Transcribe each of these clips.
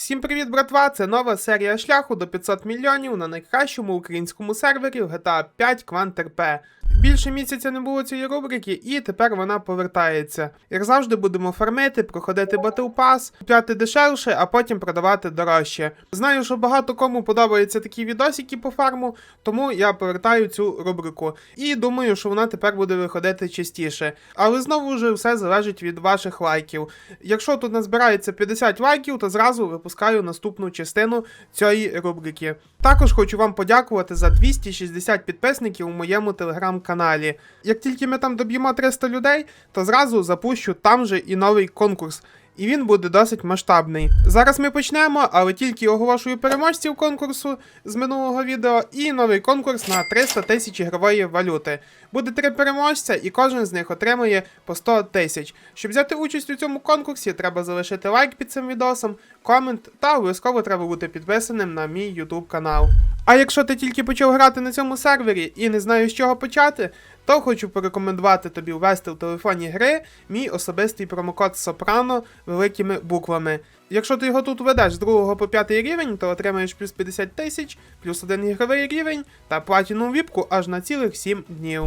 Всім привіт, братва! Це нова серія шляху до 500 мільйонів на найкращому українському сервері GTA 5 QuantRP. Більше місяця не було цієї рубрики, і тепер вона повертається. Як завжди, будемо фармити, проходити Battle Pass, купляти дешевше, а потім продавати дорожче. Знаю, що багато кому подобаються такі відосики по фарму, тому я повертаю цю рубрику. І думаю, що вона тепер буде виходити частіше. Але знову ж все залежить від ваших лайків. Якщо тут назбирається 50 лайків, то зразу випускаю наступну частину цієї рубрики. Також хочу вам подякувати за 260 підписників у моєму телеграм-каналі. Як тільки ми там доб'ємо 300 людей, то зразу запущу там же і новий конкурс. І він буде досить масштабний. Зараз ми почнемо, але тільки оголошую переможців конкурсу з минулого відео і новий конкурс на 300 тисяч ігрової валюти. Буде три переможця, і кожен з них отримує по 100 тисяч. Щоб взяти участь у цьому конкурсі, треба залишити лайк під цим відосом, комент та обов'язково треба бути підписаним на мій YouTube канал. А якщо ти тільки почав грати на цьому сервері і не знаєш з чого почати, то хочу порекомендувати тобі ввести в телефоні гри мій особистий промокод Сопрано великими буквами. Якщо ти його тут введеш з 2 по 5 рівень, то отримаєш плюс 50 тисяч, плюс один ігровий рівень та платіну віпку аж на цілих 7 днів.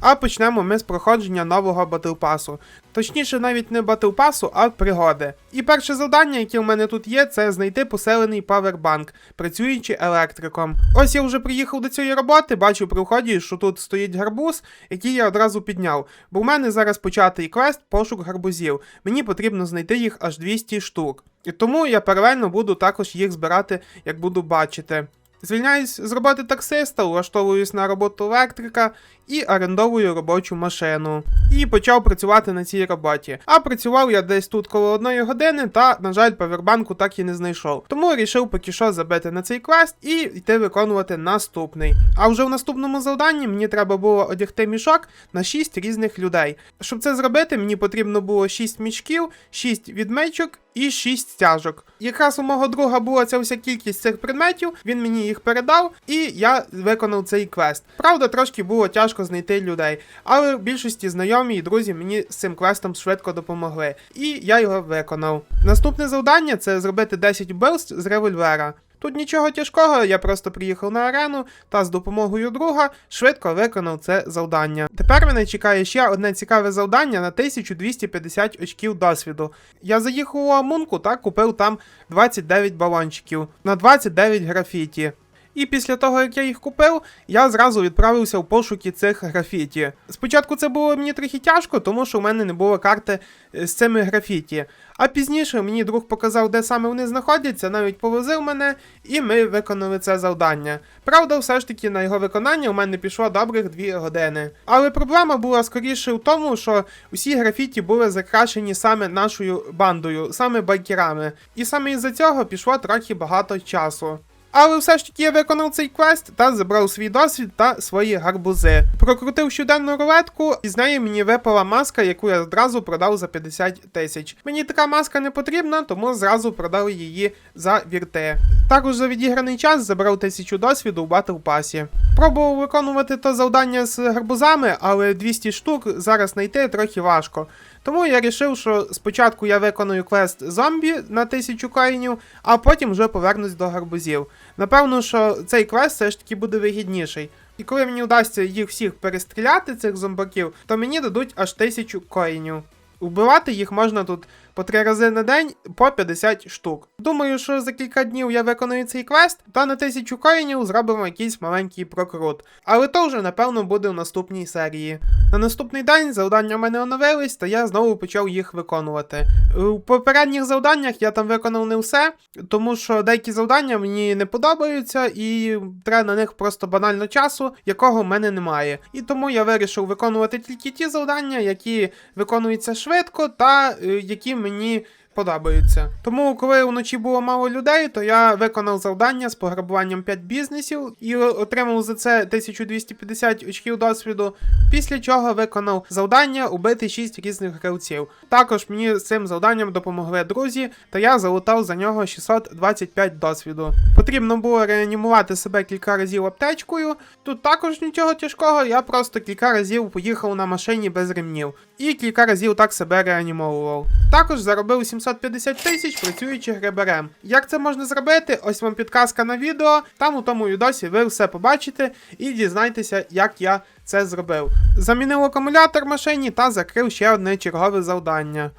А почнемо ми з проходження нового батлпасу. Точніше, навіть не батлпасу, а пригоди. І перше завдання, яке в мене тут є, це знайти поселений павербанк, працюючи електриком. Ось я вже приїхав до цієї роботи, бачу при вході, що тут стоїть гарбуз, який я одразу підняв. Бо в мене зараз початий квест пошук гарбузів. Мені потрібно знайти їх аж 200 штук. І тому я паралельно буду також їх збирати, як буду бачити. Звільняюсь з роботи таксиста, влаштовуюсь на роботу електрика і орендовую робочу машину. І почав працювати на цій роботі. А працював я десь тут коло одної години, та, на жаль, павербанку так і не знайшов. Тому вирішив поки що забити на цей квест і йти виконувати наступний. А вже в наступному завданні мені треба було одягти мішок на 6 різних людей. Щоб це зробити, мені потрібно було 6 мішків, 6 відмичок і 6 стяжок. Якраз у мого друга була ця вся кількість цих предметів, він мені їх передав, і я виконав цей квест. Правда, трошки було тяжко знайти людей, але в більшості знайомі і друзі мені з цим квестом швидко допомогли, і я його виконав. Наступне завдання це зробити 10 вбивств з револьвера. Тут нічого тяжкого, я просто приїхав на арену та з допомогою друга швидко виконав це завдання. Тепер мене чекає ще одне цікаве завдання на 1250 очків досвіду. Я заїхав у Амунку та купив там 29 балончиків на 29 графіті. І після того, як я їх купив, я зразу відправився в пошуки цих графіті. Спочатку це було мені трохи тяжко, тому що в мене не було карти е, з цими графіті. А пізніше мені друг показав, де саме вони знаходяться, навіть повозив мене, і ми виконали це завдання. Правда, все ж таки на його виконання у мене пішло добрих 2 години. Але проблема була скоріше в тому, що усі графіті були закрашені саме нашою бандою, саме байкерами. І саме із-за цього пішло трохи багато часу. Але все ж таки я виконав цей квест та забрав свій досвід та свої гарбузи. Прокрутив щоденну рулетку, і з неї мені випала маска, яку я одразу продав за 50 тисяч. Мені така маска не потрібна, тому зразу продав її за вірте. Також за відіграний час забрав тисячу досвіду в батл пасі. Пробував виконувати то завдання з гарбузами, але 200 штук зараз знайти трохи важко. Тому я вирішив, що спочатку я виконую квест зомбі на 1000 коїнів, а потім вже повернусь до гарбузів. Напевно, що цей квест все ж таки буде вигідніший. І коли мені вдасться їх всіх перестріляти, цих зомбаків, то мені дадуть аж 1000 коїнів. Вбивати їх можна тут по 3 рази на день по 50 штук. Думаю, що за кілька днів я виконую цей квест, та на 1000 коїнів зробимо якийсь маленький прокрут. Але то вже, напевно, буде в наступній серії. На наступний день завдання в мене оновились, та я знову почав їх виконувати. У попередніх завданнях я там виконав не все, тому що деякі завдання мені не подобаються, і треба на них просто банально часу, якого в мене немає. І тому я вирішив виконувати тільки ті завдання, які виконуються швидко, та е, які мені мені подобаються. Тому, коли вночі було мало людей, то я виконав завдання з пограбуванням 5 бізнесів і отримав за це 1250 очків досвіду. Після чого виконав завдання убити 6 різних гравців. Також мені з цим завданням допомогли друзі, та я залутав за нього 625 досвіду. Потрібно було реанімувати себе кілька разів аптечкою. Тут також нічого тяжкого, я просто кілька разів поїхав на машині без ремнів. І кілька разів так себе реанімовував. Також заробив 700 750 тисяч працюючи гребарем. Як це можна зробити? Ось вам підказка на відео. Там у тому відосі ви все побачите і дізнаєтеся, як я це зробив. Замінив акумулятор машині та закрив ще одне чергове завдання.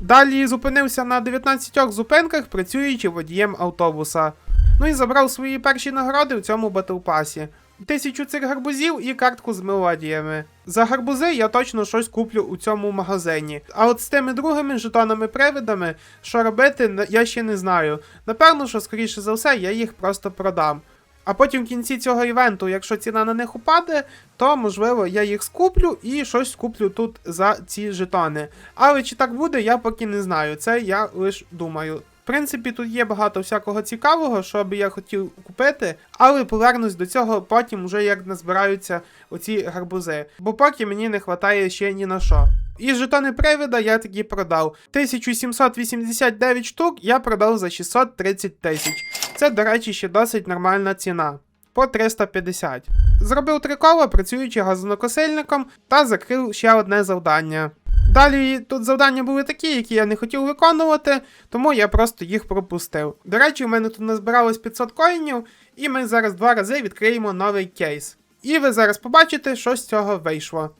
Далі зупинився на 19 зупинках, працюючи водієм автобуса. Ну і забрав свої перші нагороди в цьому батлпасі. Тисячу цих гарбузів і картку з мелодіями. За гарбузи я точно щось куплю у цьому магазині. А от з тими другими жетонами-привидами, що робити, я ще не знаю. Напевно, що скоріше за все, я їх просто продам. А потім в кінці цього івенту, якщо ціна на них упаде, то можливо я їх скуплю і щось куплю тут за ці жетони. Але чи так буде, я поки не знаю. Це я лише думаю. В принципі, тут є багато всякого цікавого, що би я хотів купити, але повернусь до цього потім, вже як назбираються оці гарбузи. Бо поки мені не вистачає ще ні на що. І жетони привида я таки продав. 1789 штук я продав за 630 тисяч. Це, до речі, ще досить нормальна ціна. По 350. Зробив три кола, працюючи газонокосильником, та закрив ще одне завдання. Далі тут завдання були такі, які я не хотів виконувати, тому я просто їх пропустив. До речі, у мене тут назбиралось 500 коїнів, і ми зараз два рази відкриємо новий кейс. І ви зараз побачите, що з цього вийшло.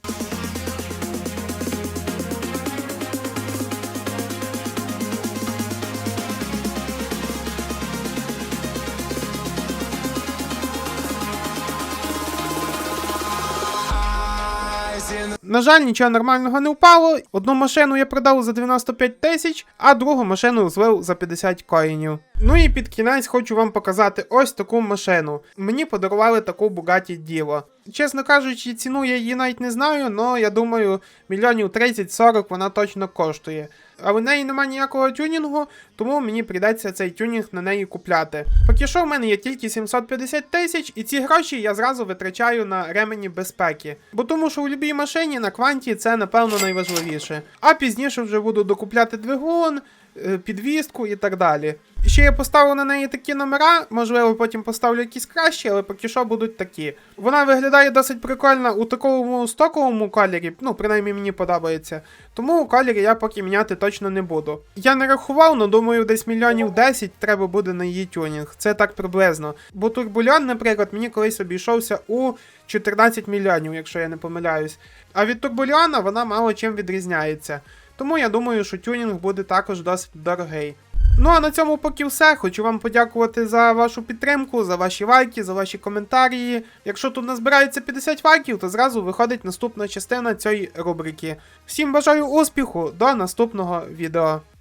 На жаль, нічого нормального не впало. Одну машину я продав за 95 тисяч, а другу машину злив за 50 коїнів. Ну і під кінець хочу вам показати ось таку машину. Мені подарували таку Bugatti діло. Чесно кажучи, ціну я її навіть не знаю, але я думаю, мільйонів 30-40 вона точно коштує. А в неї немає ніякого тюнінгу, тому мені прийдеться цей тюнінг на неї купляти. Поки що в мене є тільки 750 тисяч, і ці гроші я зразу витрачаю на ремені безпеки. Бо тому що у любій машині на кванті це напевно найважливіше. А пізніше вже буду докупляти двигун, е, підвістку і так далі. Ще я поставив на неї такі номера, можливо, потім поставлю якісь кращі, але поки що будуть такі. Вона виглядає досить прикольно у такому стоковому кольорі, ну, принаймні мені подобається. Тому у кольорі я поки міняти точно не буду. Я не рахував, але думаю, десь мільйонів 10 треба буде на її тюнінг. Це так приблизно. Бо турбульон, наприклад, мені колись обійшовся у 14 мільйонів, якщо я не помиляюсь. А від турбульона вона мало чим відрізняється. Тому я думаю, що тюнінг буде також досить дорогий. Ну а на цьому поки все. Хочу вам подякувати за вашу підтримку, за ваші лайки, за ваші коментарі. Якщо тут назбирається 50 лайків, то зразу виходить наступна частина цієї рубрики. Всім бажаю успіху, до наступного відео.